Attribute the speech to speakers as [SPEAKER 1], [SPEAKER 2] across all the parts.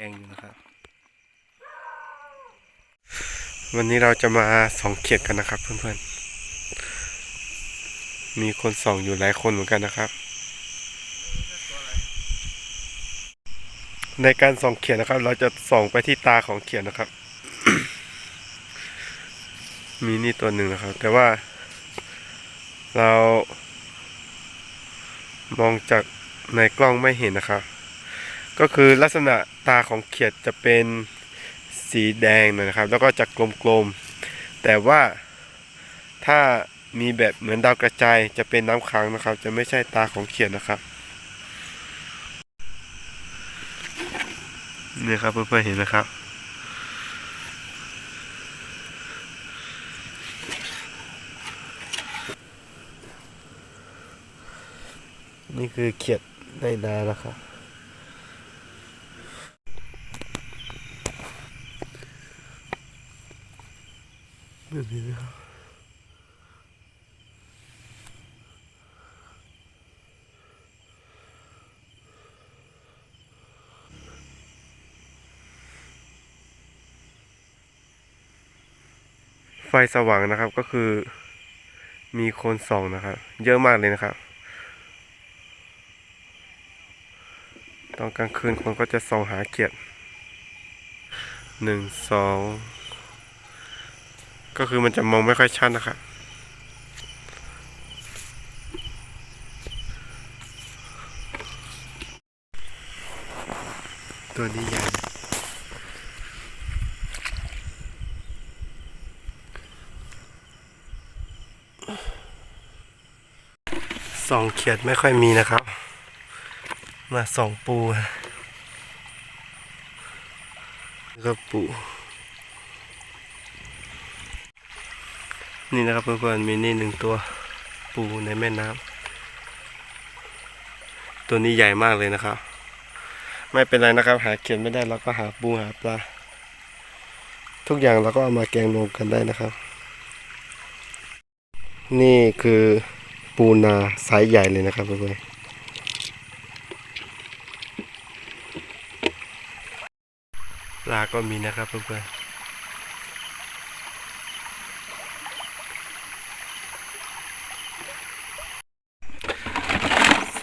[SPEAKER 1] แกงอยู่นะครับ วันนี้เราจะมาส่องเขียดกันนะครับ เพื่อนๆ มีคนส่องอยู่หลายคนเหมือนกันนะครับ ในการส่องเขียดนะครับ เราจะส่องไปที่ตาของเขียดนะครับ มีนี่ตัวหนึ่งนะครับ แต่ว่าเรามองจากในกล้องไม่เห็นนะครับ ก็คือลักษณะตาของเขียดจะเป็นสีแดงหน่อยนะครับ แล้วก็จะกลมๆ แต่ว่าถ้ามีแบบเหมือนดาวกระจายจะเป็นน้ำค้างนะครับ จะไม่ใช่ตาของเขียดนะครับนี่ครับเพื่อนๆเห็นนะครับ นี่คือเขียดในนานะครับ แบบนี้นะครับไฟสว่างนะครับก็คือมีคนส่องนะครับ เยอะมากเลยนะครับ ตอนกลางคืนคนก็จะส่องหาเขียดหนึ่งสอง ก็คือมันจะมองไม่ค่อยชัดนะครับตัวนี้ใหญ่สองเขียดไม่ค่อยมีนะครับ มาสองปู แล้วก็ปู นี่นะครับเพื่อนๆมีนี่หนึ่งตัวปูในแม่น้ำตัวนี้ใหญ่มากเลยนะครับ ไม่เป็นไรนะครับ หาเขียนไม่ได้เราก็หาปูหาปลา ทุกอย่างเราก็เอามาแกงรวมกันได้นะครับ นี่คือปูนาไซส์ใหญ่เลยนะครับเพื่อนๆปลาก็มีนะครับเพื่อนๆ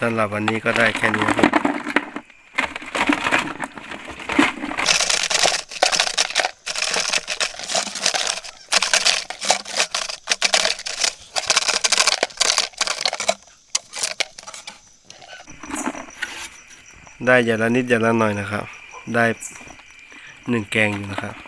[SPEAKER 1] สำหรับวันนี้ก็ได้แค่นี้ครับได้อย่างละนิดอย่างละหน่อยนะครับ ได้หนึ่งแกงอยู่นะครับ